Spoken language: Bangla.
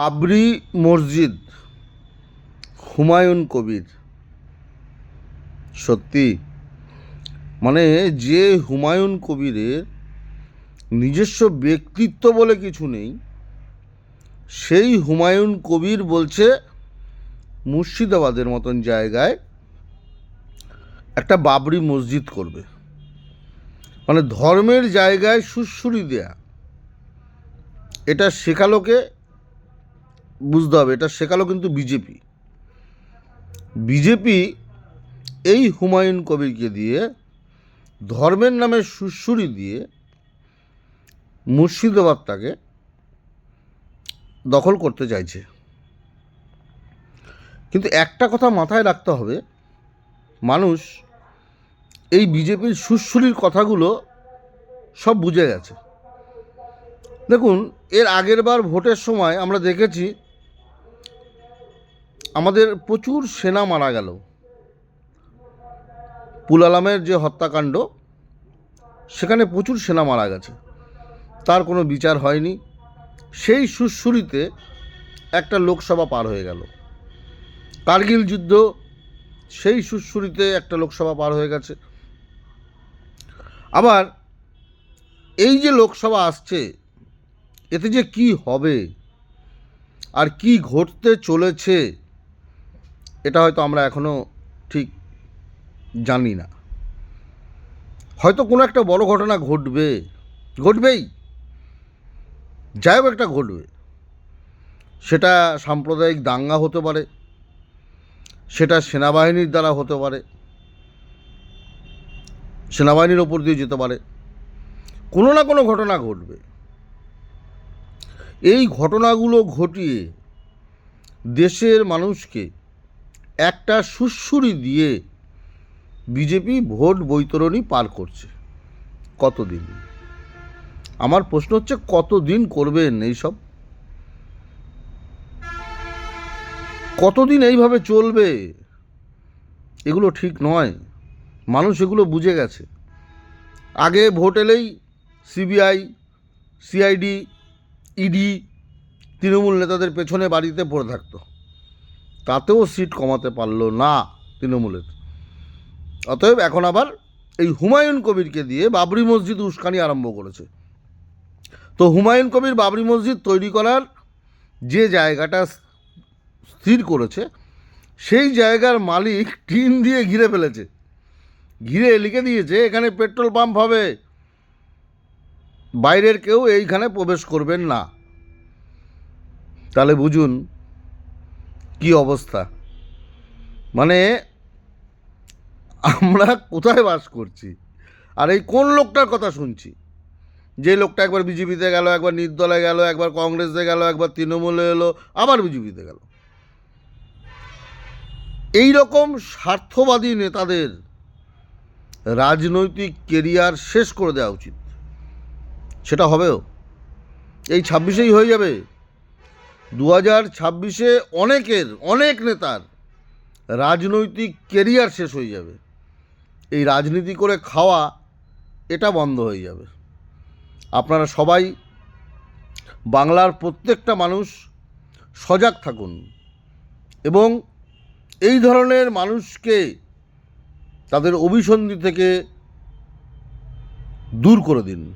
আবরি মসজিদ, হুমায়ুন কবির। সত্যি? মানে যে হুমায়ুন কবিরের নিজস্ব ব্যক্তিত্ব বলে কিছু নেই, সেই হুমায়ুন কবির বলছে মুর্শিদাবাদের মতন জায়গায় একটা বাবরি মসজিদ করবে। মানে ধর্মের জায়গায় সুশ্রুরি দেয়া। এটা শেখালোকে বুঝতে হবে, এটা শেখালো কিন্তু বিজেপি। বিজেপি এই হুমায়ুন কবিরকে দিয়ে, ধর্মের নামে সুশ্রুরি দিয়ে মুর্শিদাবাদটাকে দখল করতে চাইছে। কিন্তু একটা কথা মাথায় রাখতে হবে, মানুষ এই বিজেপির সুশ্রুরির কথাগুলো সব বুঝে গেছে। দেখুন, এর আগের বার ভোটের সময় আমরা দেখেছি আমাদের প্রচুর সেনা মারা গেল। পুল আলামের যে হত্যাকাণ্ড, সেখানে প্রচুর সেনা মারা গেছে। তার কোনো বিচার হয়নি। সেই সুশ্রুরিতে একটা লোকসভা পার হয়ে গেল। কার্গিল যুদ্ধ, সেই সুশ্রুরিতে একটা লোকসভা পার হয়ে গেছে। আবার এই যে লোকসভা আসছে, এতে যে কি হবে, আর কি ঘটতে চলেছে এটা হয়তো আমরা এখনও ঠিক জানি না। হয়তো কোনো একটা বড় ঘটনা ঘটবে, ঘটবেই। যাই হোক একটা ঘটবে। সেটা সাম্প্রদায়িক দাঙ্গা হতে পারে, সেটা সেনাবাহিনীর দ্বারা হতে পারে, সেনাবাহিনীর ওপর দিয়ে যেতে পারে। কোনো না কোনো ঘটনা ঘটবে। এই ঘটনাগুলো ঘটিয়ে দেশের মানুষকে একটা সুশ্রুরি দিয়ে বিজেপি ভোট বৈতরণী পার করছে। কতদিন? আমার প্রশ্ন হচ্ছে, কতদিন করবেন এইসব? কতদিন এইভাবে চলবে? এগুলো ঠিক নয়। মানুষ এগুলো বুঝে গেছে। আগে ভোট এলেই সিবিআই, সিআইডি, ইডি, তৃণমূল নেতাদের পেছনে বাড়িতে পড়ে থাকতো। তাতেও সিট কমাতে পারল না তৃণমূলের। অতএব এখন আবার এই হুমায়ুন কবিরকে দিয়ে বাবরি মসজিদ উস্কানি আরম্ভ করেছে। তো হুমায়ুন কবির বাবরি মসজিদ তৈরি করার যে জায়গাটা স্থির করেছে, সেই জায়গার মালিক টিন দিয়ে ঘিরে ফেলেছে। ঘিরে লিখে দিয়েছে, এখানে পেট্রোল পাম্প হবে। বাইরের কেউ এইখানে প্রবেশ করবেন না। তাহলে বুঝুন অবস্থা? মানে আমরা কোথায় বাস করছি? আর এই কোন লোকটার কথা শুনছি? যে লোকটা একবার বিজেপিতে গেল, একবার নির্দলে গেল, একবার কংগ্রেসে গেল, একবার তৃণমূলে এলো, আবার বিজেপিতে গেল। এই রকম স্বার্থবাদী নেতাদের রাজনৈতিক কেরিয়ার শেষ করে দেওয়া উচিত। সেটা হবেও। এই ছাব্বিশেই হয়ে যাবে। দু হাজার ছাব্বিশে অনেকের, অনেক নেতার রাজনৈতিক কেরিয়ার শেষ হয়ে যাবে। এই রাজনীতি করে খাওয়া এটা বন্ধ হয়ে যাবে। আপনারা সবাই, বাংলার প্রত্যেকটা মানুষ সজাগ থাকুন এবং এই ধরনের মানুষকে তাদের অভিসন্ধি থেকে দূর করে দিন।